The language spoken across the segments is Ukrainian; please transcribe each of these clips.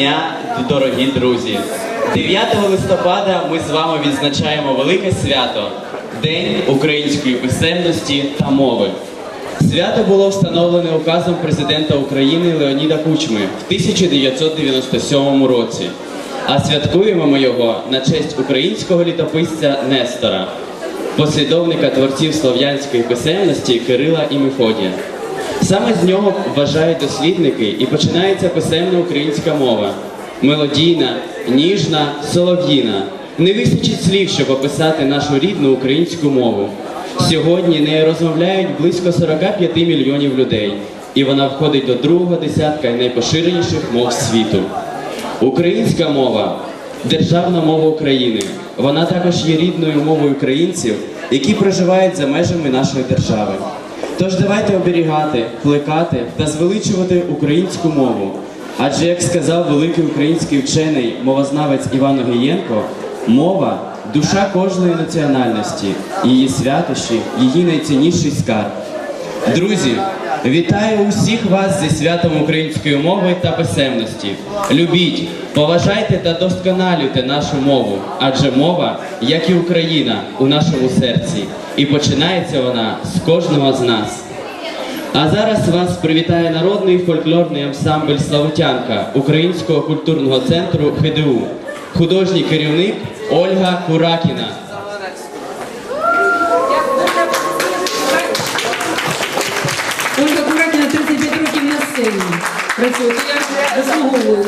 дня, дорогі друзі! 9 листопада ми з вами відзначаємо велике свято День української писемності та мови. Свято було встановлене указом президента України Леоніда Кучми в 1997 році. А святкуємо ми його на честь українського літописця Нестора, послідовника творців слов'янської писемності Кирила і Мефодія. Саме з нього вважають дослідники і починається писемна українська мова. Мелодійна, ніжна, солов'їна. Не вистачить слів, щоб описати нашу рідну українську мову. Сьогодні нею розмовляють близько 45 мільйонів людей, і вона входить до другого десятка найпоширеніших мов світу. Українська мова державна мова України. Вона також є рідною мовою українців, які проживають за межами нашої держави. Тож давайте оберігати, плекати та звеличувати українську мову. Адже, як сказав великий український вчений, мовознавець Іван Огієнко, мова душа кожної національності, її святощі, її найцінніший скарб. Друзі, вітаю усіх вас зі святом української мови та писемності. Любіть, поважайте та досконалюйте нашу мову, адже мова, як і Україна, у нашому серці, і починається вона з кожного з нас. А зараз вас привітає народний фольклорний ансамбль Славутянка Українського культурного центру ХДУ, художній керівник Ольга Куракіна. Сцені працює. то Я заслуговую.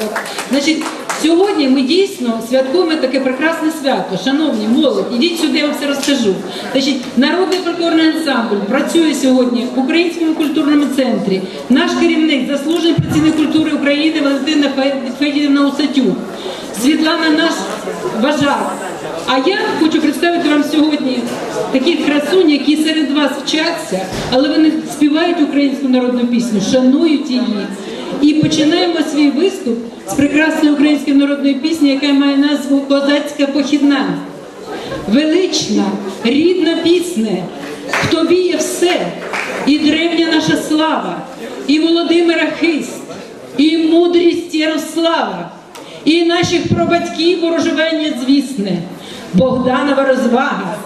Значить, сьогодні ми дійсно святкуємо таке прекрасне свято. Шановні, молодь, ідіть сюди, я вам все розкажу. Значить, народний фольклорний ансамбль працює сьогодні в Українському культурному центрі. Наш керівник, заслужений працівник культури України Валентина Фе- Федірівна Усатюк. Світлана наш бажар. А я хочу представити вам сьогодні таких красунь, які серед вас вчаться, але вони співають українську народну пісню, шанують її. І починаємо свій виступ з прекрасної української народної пісні, яка має назву Козацька похідна. Велична, рідна пісня, в тобі є все, і древня наша слава, і Володимира хист, і мудрість Ярослава, і наших прабатьків ворожевення звісне, Богданова розвага,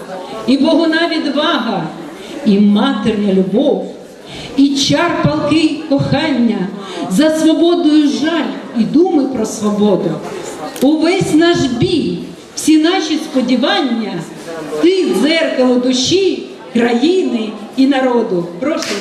і Богуна відвага, і матерня любов, і чар палкий кохання, за свободою жаль і думи про свободу. Увесь наш бій, всі наші сподівання, ти дзеркало душі, країни і народу. Прошу.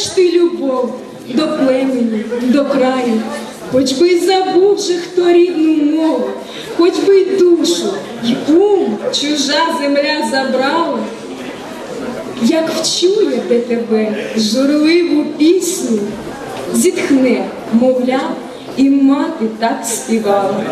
ж ти любов до племені, до краю, хоч би й забув же хто рідну мову, хоч би й душу, й ум чужа земля забрала, як вчуєте тебе журливу пісню, зітхне, мовляв, і мати так співала.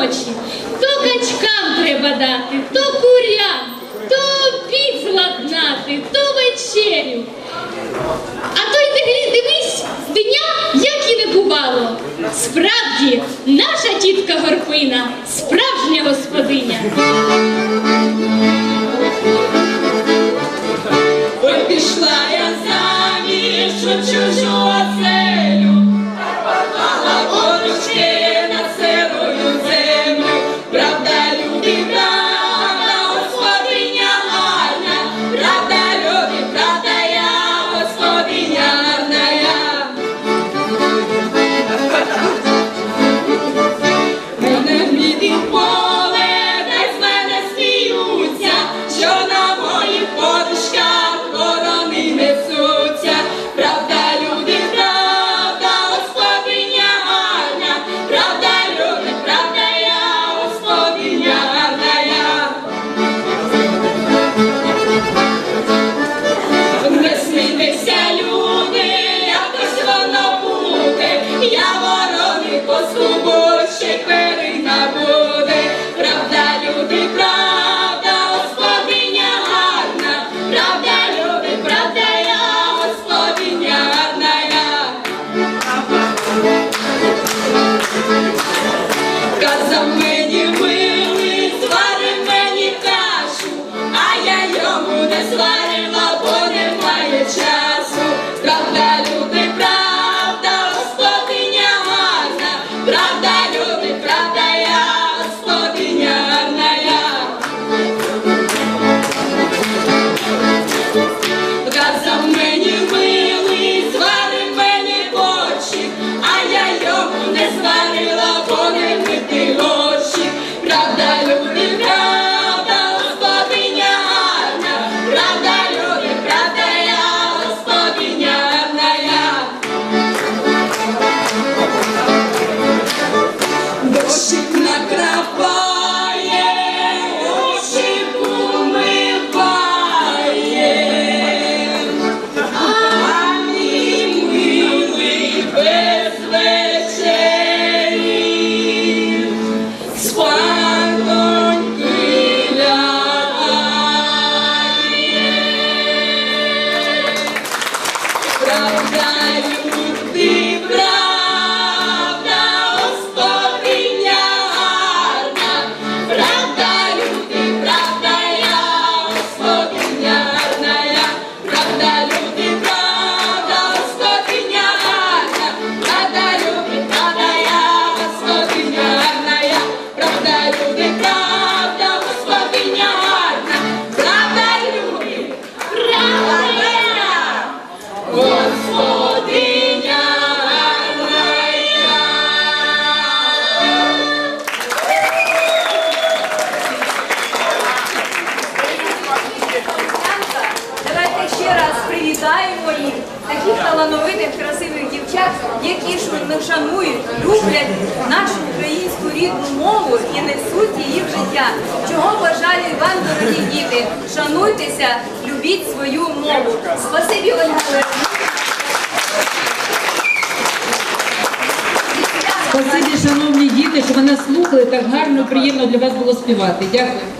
ночі. То качкам треба дати, то курям, то обід зладнати, то вечерю. А то й дивись з дня, як і не бувало. Справді, наша тітка горпина, справжня господиня. Ой, пішла я заміж у чужу оселю, пропала не шанують, люблять нашу українську рідну мову і несуть її в життя. Чого бажаю вам, дорогі діти, шануйтеся, любіть свою мову. Спасибі, Ольга. Спасибі, шановні діти, що ви слухали. Так гарно, приємно для вас було співати. Дякую.